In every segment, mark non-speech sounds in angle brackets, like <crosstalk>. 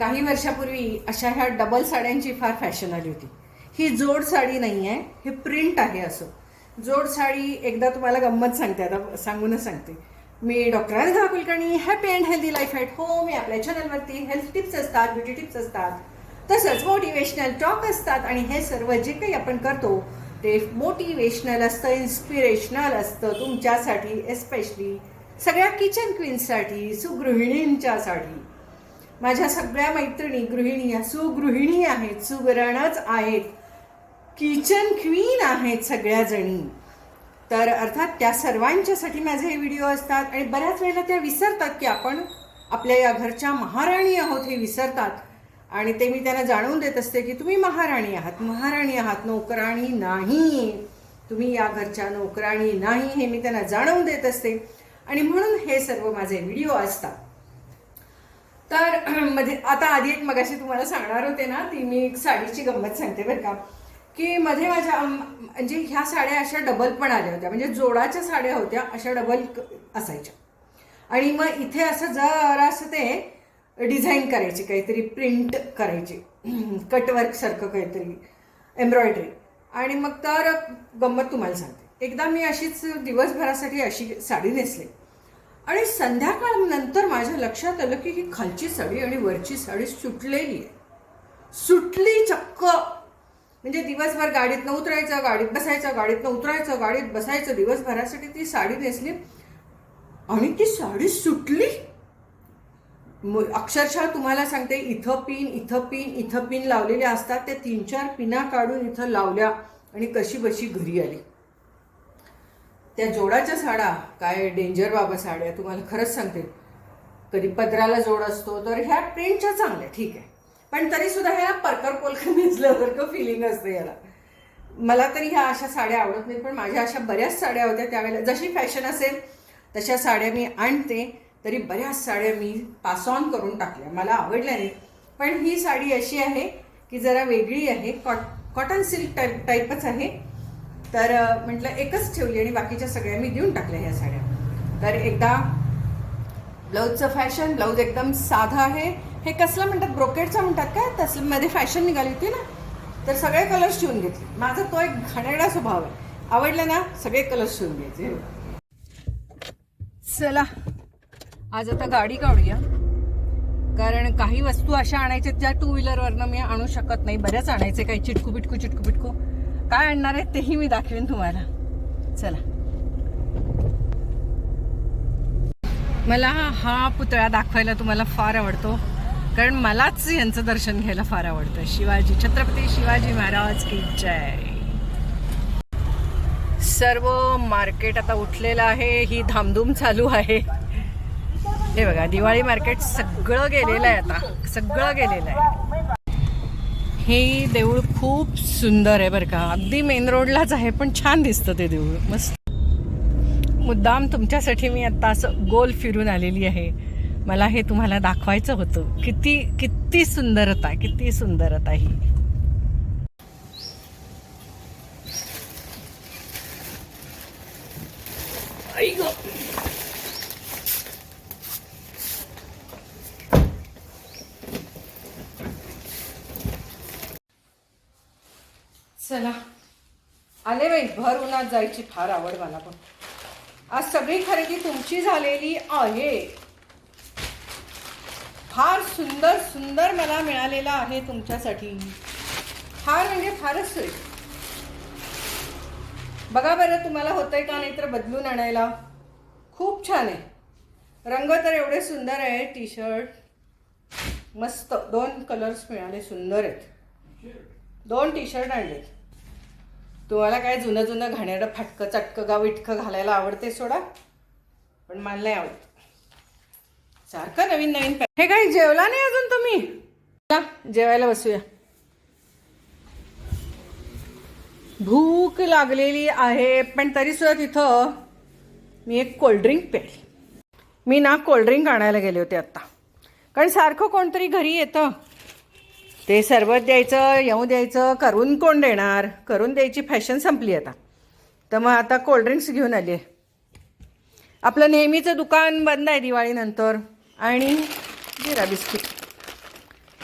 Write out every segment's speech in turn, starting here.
काही वर्षापूर्वी अशा ह्या डबल साड्यांची फार फॅशन आली होती. ही जोड साडी नाही आहे हे प्रिंट आहे असं. जोड साडी एकदा तुम्हाला गंमत सांगते आता सांगूनच सांगते. मी doctor Radhika Kulkarni happy and healthy life at home या आपल्या चॅनलवरती हेल्थ टिप्स असतात ब्युटी टिप्स असतात. तसंच मोटिवेशनल टॉक असतात आणि हे सर्व जे काही आपण करतो ते मोटिवेशनल असतं इन्स्पिरेशनल असतं तुमच्यासाठी एस्पेशली सगळ्या किचन क्वीन्ससाठी सुगृहिणींच्यासाठी माझ्या सगळ्या मैत्रिणी गृहिणी या सुगृहिणी आहेत सुगरणच आहेत. किचन क्वीन आहेत सगळ्याजणी. तर अर्थात त्या सर्वांच्यासाठी माझे हे व्हिडिओ असतात आणि बऱ्याच वेळेला त्या विसरतात की आपण आपल्या या घरच्या महाराणी आहोत हे विसरतात. आणि ते मी त्यांना जाणवून देत असते की तुम्ही महाराणी आहात महाराणी आहात नोकराणी नाही. तुम्ही या घरच्या नोकराणी नाही हे मी त्यांना जाणवून देत असते. आणि म्हणून हे सर्व माझे व्हिडिओ असतात. तर <clears throat> मध्ये आता आधी एक मगाशी तुम्हाला सांगणार होते ना ती मी एक साडीची गंमत सांगते बरं का. की मध्ये माझ्या म्हणजे ह्या साड्या अशा डबल पण आल्या होत्या. म्हणजे जोडाच्या साड्या होत्या अशा डबल असायच्या. आणि मग इथे असं जरासं ते डिझाईन करायची काहीतरी प्रिंट करायची. कटवर्क सारखं काहीतरी एम्ब्रॉयडरी आणि मग तर गंमत तुम्हाला सांगते. एकदा मी अशीच दिवसभरासाठी अशी साडी नेसली. आणि संध्याकाळ नंतर माझ्या लक्षात आलं की ही खालची साडी आणि वरची साडी सुटलेली आहे. सुटली चक्क. म्हणजे दिवसभर गाडीतनं उतरायचं गाडीत बसायचं गाडीतनं उतरायचं गाडीत बसायचं दिवसभरासाठी ती साडी नेसली. आणि ती साडी सुटली. अक्षरशः तुम्हाला सांगते इथं पिन इथं पिन इथं पिन लावलेले असतात. ते तीन चार पिना काढून इथं लावल्या आणि कशी बशी घरी आली. त्या जोडाच्या साड्या काय डेंजर बाबा साड्या तुम्हाला खरंच सांगते. कधी पदराला जोड असतो तर ह्या प्रिंटच्या चांगल्या ठीक आहे. पण तरी सुद्धा ह्या परकर पोलकर नेसल्यासारखं फिलिंग असतं याला. मला तरी ह्या अशा साड्या आवडत नाहीत पण माझ्या अशा बऱ्याच साड्या होत्या त्यावेळेला. जशी फॅशन असेल तशा साड्या मी आणते तरी बऱ्याच साड्या मी पास ऑन करून टाकल्या. मला आवडल्या नाही पण ही साडी अशी आहे की जरा वेगळी आहे कॉट कॉटन सिल्क टाईप टाईपच आहे. तर म्हटलं एकच ठेवली आणि बाकीच्या सगळ्या मी देऊन टाकल्या ह्या साड्या. तर एकदा ब्लाऊजचं फॅशन ब्लाऊज एकदम साधं आहे. हे कसलं म्हणतात ब्रोकेडचं म्हणतात काय? तसलं मध्ये फॅशन निघाली होती ना? तर सगळे कलर्स शिवून घेतले. माझा तो एक घाणेरडा स्वभाव आहे. आवडलं ना सगळे कलर्स शिवून घ्यायचे. चला आज आता गाडी काढूया. कारण काही वस्तू अशा आणायच्या ज्या टू व्हीलरवरनं मी आणू शकत नाही. बऱ्याच आणायचे काही चिटकू बिटकू चिटकू बिटकू काय आणणार आहे तेही मी दाखवेन तुम्हाला. चला. मला हा पुतळा दाखवायला तुम्हाला फार आवडतो. कारण मलाच यांचं दर्शन घ्यायला फार आवडतं. शिवाजी छत्रपती शिवाजी महाराज की जय. सर्व मार्केट आता उठलेलं आहे. ही धामधूम चालू आहे. हे बघा दिवाळी मार्केट सगळं गेलेलं आहे आता. सगळं गेलेलं आहे. हे देऊळ खूप सुंदर आहे बरं का. अगदी मेन रोडलाच आहे पण छान दिसतं ते देऊळ. मस्त. मुद्दाम तुमच्यासाठी मी आत्ता असं गोल फिरून आलेली आहे. मला हे तुम्हाला दाखवायचं होतं. किती किती सुंदरता किती सुंदरता ही. आई चला. आले बाई भर उन्हात जायची फार आवड मला पण. आज सगळी खरेदी तुमची झालेली आहे. फार सुंदर सुंदर मला मिळालेला आहे तुमच्यासाठी. फार म्हणजे फारच सोय. बघा बरं तुम्हाला होतंय का नाहीतर बदलून आणायला? खूप छान आहे. रंग तर एवढे सुंदर आहे टी शर्ट मस्त दोन कलर्स मिळाले सुंदर आहेत. दोन टी शर्ट आणलेत. तुम्हाला काय जुनं जुनं घाणेरडं फाटकं चटकं गाव इटकं घालायला आवडते सोडा? पण मला नाही आवडत. सारखं नवीन नवीन हे काही जेवला नाही अजून तुम्ही? जेवायला बसूया. भूक लागलेली आहे पण तरी सुद्धा तिथं मी एक कोल्ड्रिंक प्यायली मी ना कोल्ड्रिंक आणायला गेले होते आत्ता कारण सारखं कोणतरी घरी येतं. ते सरबत द्यायचं येऊ द्यायचं करून कोण देणार? करून द्यायची फॅशन संपली आता. तर मग आता कोल्ड्रिंक्स घेऊन आली आहे आपलं नेहमीचं दुकान बंद आहे दिवाळीनंतर. आणि जिरा बिस्किट.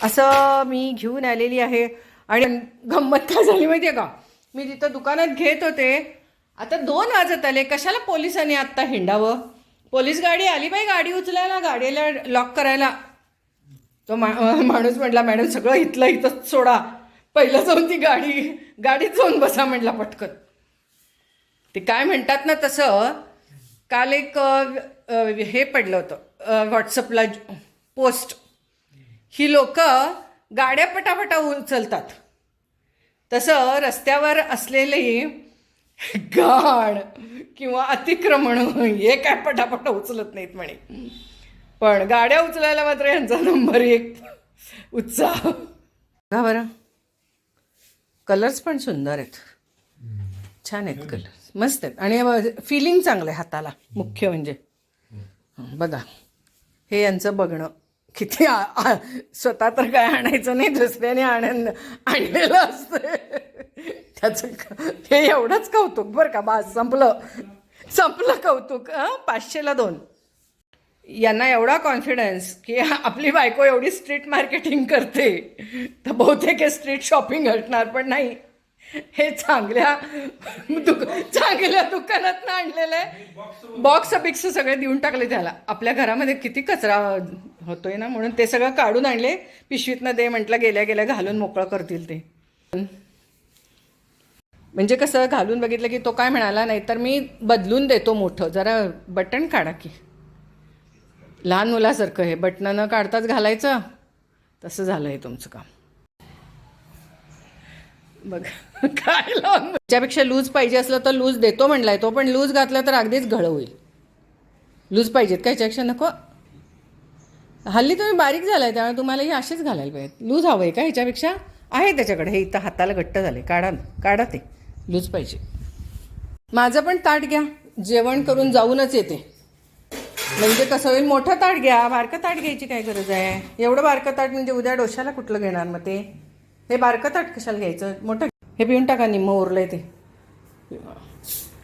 असं मी घेऊन आलेली आहे. आणि गंमत काय झाली माहिती आहे का? मी तिथं दुकानात घेत होते. आता दोन वाजत आले. कशाला पोलिसांनी आत्ता हिंडावं? पोलीस गाडी आली बाई गाडी उचलायला. गाडीला लॉक करायला. तो मा माणूस म्हटला मॅडम सगळं इथलं इथंच सोडा. पहिलं जाऊन ती गाडी गाडीत जाऊन बसा म्हटला पटकन. ते काय म्हणतात ना तसं काल एक हे पडलं होतं व्हॉट्सअपला पोस्ट. ही लोक गाड्या पटापटा उचलतात. तसं रस्त्यावर असलेली गाड किंवा अतिक्रमण हे काय पटापट उचलत नाहीत म्हणे. पण गाड्या उचलायला मात्र यांचा नंबर एक उत्साह. का बरं. कलर्स पण सुंदर आहेत. छान आहेत कलर्स मस्त आहेत. आणि फिलिंग चांगलं आहे हाताला मुख्य म्हणजे. बघा. हे यांचं बघणं. किती आ- आ- स्वतः तर काय आणायचं नाही दुसऱ्याने आणून आणलेलं असतं त्याचं हे एवढंच कौतुक बरं का बा संपलं. संपलं कौतुक हं पाचशेला दोन. यांना एवढा कॉन्फिडन्स की आपली बायको एवढी स्ट्रीट मार्केटिंग करते तर बहुतेक हे स्ट्रीट शॉपिंग हटणार पण नाही. हे चांगल्या दुक चांगल्या दुकानात आणलेलं आहे. बॉक्स बिक्स सगळे देऊन टाकले त्याला. आपल्या घरामध्ये किती कचरा होतोय ना म्हणून ते सगळं काढून आणले. पिशवीतनं दे म्हटलं गेल्या गेल्या घालून मोकळं करतील ते. म्हणजे कसं घालून बघितलं की तो काय म्हणाला नाही तर मी बदलून देतो मोठं. जरा बटन काढा की. लहान मुलासारखं हे बटणं न काढताच घालायचं. तसं झालं आहे तुमचं काम. बघ <laughs> काय लावून त्यापेक्षा लूज पाहिजे असलं तर लूज देतो म्हणलाय तो पण लूज घातला तर अगदीच घळ होईल. लूज पाहिजेत का ह्याच्यापेक्षा नको? हल्ली तुम्ही बारीक झालाय त्यामुळे तुम्हाला हे असेच घालायला पाहिजेत. लूज हवं आहे का ह्याच्यापेक्षा आहे त्याच्याकडे हे इथं हाताला घट्ट झाले काढा काढा ते. लूज पाहिजे. माझं पण ताट घ्या. जेवण करून जाऊनच येते. म्हणजे कसं होईल मोठं ताट घ्या बारकं ताट घ्यायची काय गरज आहे? एवढं बारकं ताट म्हणजे उद्या डोशाला कुठलं घेणार मग ते? हे बारकं ताट कशाला घ्यायचं? मोठं हे पिऊन टाका निम्म उरलंय ते.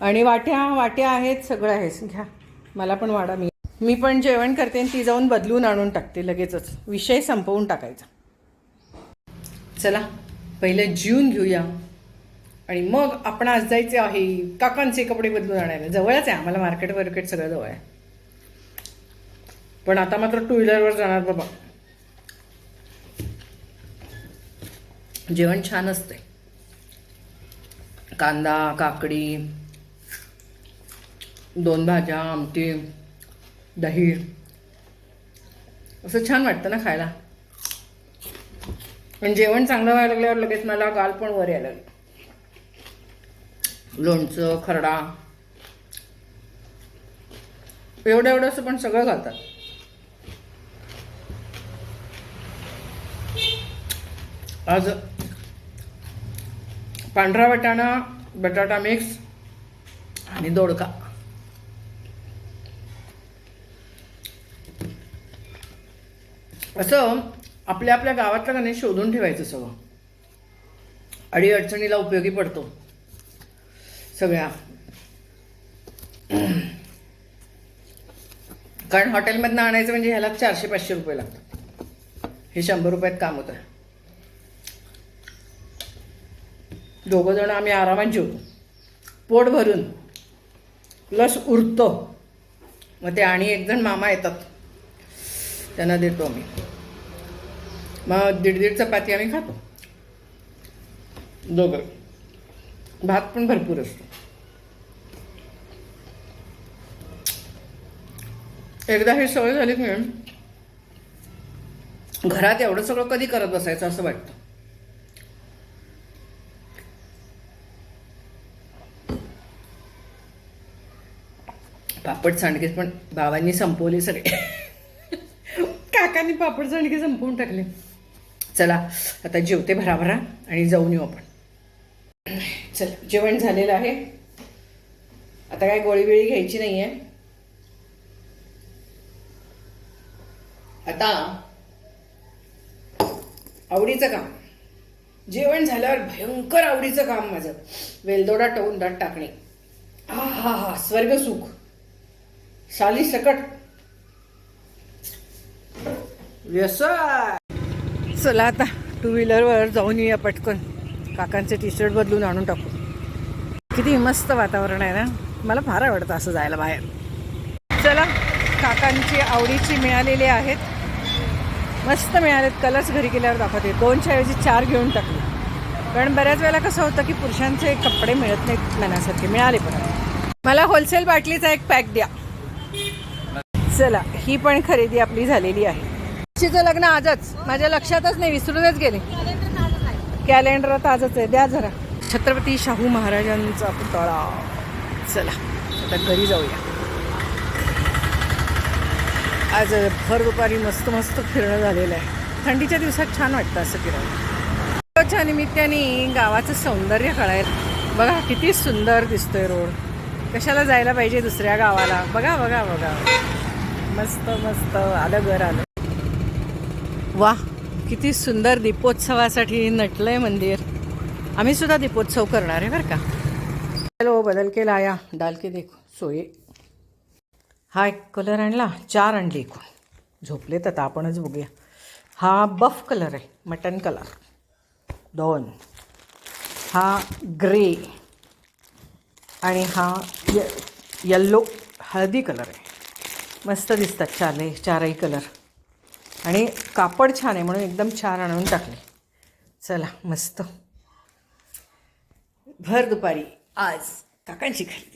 आणि वाट्या वाट्या आहेत सगळं आहे घ्या. मला पण वाडा मी. मी पण जेवण करते आणि ती जाऊन बदलून आणून टाकते लगेचच. विषय संपवून टाकायचा. चला पहिलं जीवन घेऊया. आणि मग आपण आज जायचे आहे काकांचे कपडे बदलून आणायला. जवळच आहे आम्हाला मार्केट वर्केट सगळं जवळ आहे. पण आता मात्र टू व्हीलरवर जाणार बाबा. जेवण छान असते कांदा काकडी दोन भाज्या आमटी दही असं छान वाटतं ना खायला. पण जेवण चांगलं व्हायला लागल्यावर लगेच मला गाल पण वर यायला लागलं. लोणचं खरडा. एवढं असं पण सगळं घालतात. आज पांढरा वाटाणा बटाटा मिक्स आणि दोडका. असं आपल्या आपल्या गावातलं गाणे शोधून ठेवायचं सगळं. अडी अडचणीला उपयोगी पडतो. सगळ्या. कारण हॉटेलमधनं आणायचं म्हणजे ह्याला चारशे पाचशे रुपये लागतात. हे शंभर रुपयात काम होतं. दोघंजण आम्ही आरामात जेवतो. पोट भरून प्लस उरतो. मग ते आणि एकजण मामा येतात. त्यांना देतो आम्ही. मग दीड दीड चपाती आम्ही खातो. दोघं. भात पण भरपूर असतो. एकदा हे सवय झाली की घरात एवढं सगळं कधी करत बसायचं असं वाटतं. पापड सांडगे पण बाबांनी संपवले सगळे. काकांनी पापड सांडगे संपवून टाकले. चला आता जेवते भराभरा आणि जाऊन येऊ आपण. चल जेवण झालेलं आहे. आता काय गोळीबिळी घ्यायची नाही आहे आता आवडीचं काम. जेवण झाल्यावर भयंकर आवडीचं काम माझं. वेलदोडा टवून दाट टाकणे. हा हा हा स्वर्ग सुख. साली सकट। व्यवसाय चला आता टू व्हीलरवर जाऊन येऊया पटकन. काकांचे टी शर्ट बदलून आणून टाकू. किती मस्त वातावरण आहे ना? मला फार आवडतं असं जायला बाहेर. चला काकांची आवडीची मिळालेली आहेत. मस्त मिळालेत. कलर्स घरी गेल्यावर दाखवते. दोनच्या ऐवजी चार घेऊन टाकले. कारण बऱ्याच वेळेला कसं होतं की पुरुषांचे कपडे मिळत नाहीत मनासारखे. मिळाले पण. मला होलसेल बाटलीचा एक पॅक द्या. चला ही पण खरेदी आपली झालेली आहे. तिचं लग्न आजच. माझ्या लक्षातच नाही विसरूनच गेले. कॅलेंडर आजच आहे. द्या जरा. छत्रपती शाहू महाराजांचा पुतळा. चला आता घरी जाऊया. आज भर दुपारी मस्त मस्त फिरणं झालेलं आहे. थंडीच्या दिवसात छान वाटतं असं फिरायला. निमित्ताने गावाचं सौंदर्य कळायला बघा किती सुंदर दिसतोय रोड. कशाला जायला पाहिजे दुसऱ्या गावाला? बघा बघा बघा. मस्त मस्त आलं घर आलं. वा किती सुंदर दीपोत्सवासाठी नटलंय मंदिर. आम्ही सुद्धा दीपोत्सव करणार आहे बरं का. चलो हो, बदल केला या. डाल के देखो सोये. हा एक कलर आणला चार आणली एकूण. झोपलेत आता आपणच बघूया. हा बफ कलर आहे मटन कलर दोन. हा ग्रे आणि हा य यल्लो हळदी कलर आहे. मस्त दिसतात चारही चारही कलर आणि कापड छान आहे म्हणून एकदम छान आणून टाकले. चला मस्त. भर दुपारी. आज काकांची घरी.